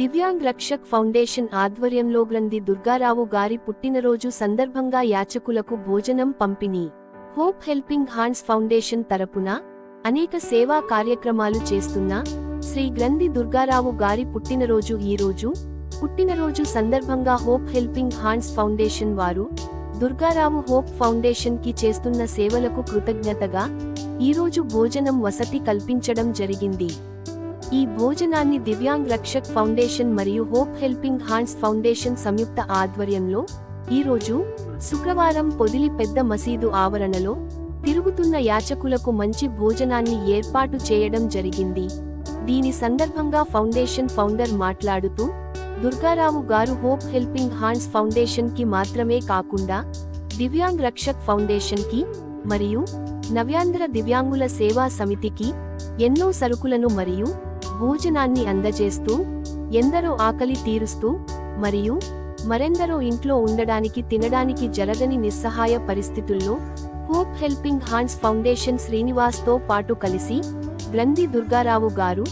Divyang Rakshak foundation ఆధ్వర్యంలో గ్రంథి దుర్గారావు గారి పుట్టినరోజు సందర్భంగా యాచకులకు భోజనం పంపిణీ. హోప్ హెల్పింగ్ హాండ్స్ ఫౌండేషన్ తరపున అనేక సేవా కార్యక్రమాలు చేస్తున్న శ్రీ గ్రంథి దుర్గారావు గారి పుట్టినరోజు ఈ రోజు పుట్టినరోజు సందర్భంగా హోప్ హెల్పింగ్ హాండ్స్ ఫౌండేషన్ వారు దుర్గారావు హోప్ ఫౌండేషన్కి చేస్తున్న సేవలకు కృతజ్ఞతగా ఈరోజు భోజనం వసతి కల్పించడం జరిగింది. ఈ భోజనాన్ని దివ్యాంగ్ రక్షక్ ఫౌండేషన్ మరియు హోప్ హెల్పింగ్ హ్యాండ్స్ ఫౌండేషన్ సంయుక్త ఆధ్వర్యంలో ఈరోజు శుక్రవారం పొదిలి పెద్ద మసీదు ఆవరణలో తిరుగుతున్న యాచకులకు మంచి భోజనాన్ని ఏర్పాటు చేయడం జరిగింది. దీని సందర్భంగా ఫౌండేషన్ ఫౌండర్ మాట్లాడుతూ దుర్గారావు గారు హోప్ హెల్పింగ్ హ్యాండ్స్ ఫౌండేషన్కి మాత్రమే కాకుండా దివ్యాంగ్ రక్షక్ ఫౌండేషన్కి మరియు నవ్యాంధ్ర దివ్యాంగుల సేవా సమితికి ఎన్నో సరుకులను మరియు భోజనాన్ని అందజేస్తూ ఎందరో ఆకలి తీరుస్తూ మరియు మరెందరో ఇంట్లో ఉండడానికి తినడానికి జరగని నిస్సహాయ పరిస్థితుల్లో హోప్ హెల్పింగ్ హాండ్స్ ఫౌండేషన్ శ్రీనివాస్తో పాటు కలిసి గ్రంథి దుర్గారావు గారు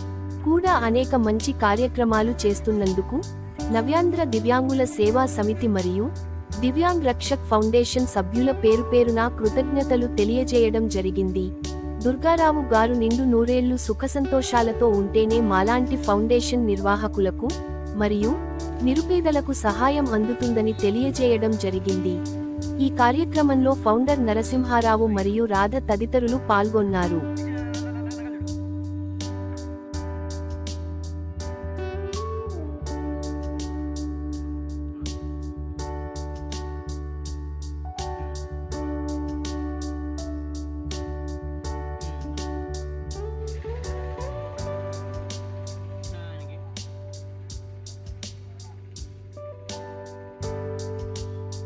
కూడా అనేక మంచి కార్యక్రమాలు చేస్తున్నందుకు నవ్యాంధ్ర దివ్యాంగుల సేవా సమితి మరియు దివ్యాంగ్ రక్షక్ ఫౌండేషన్ సభ్యుల పేరు పేరున కృతజ్ఞతలు తెలియజేయడం జరిగింది. దుర్గారావు గారు నిండు నూరేళ్ళు సుఖసంతోషాలతో ఉంటేనే మాలాంటి ఫౌండేషన్ నిర్వాహకులకు మరియు నిరుపేదలకు సహాయం అందుతుందని తెలియజేయడం జరిగింది. ఈ కార్యక్రమంలో ఫౌండర్ నరసింహారావు మరియు రాధ తదితరులు పాల్గొన్నారు.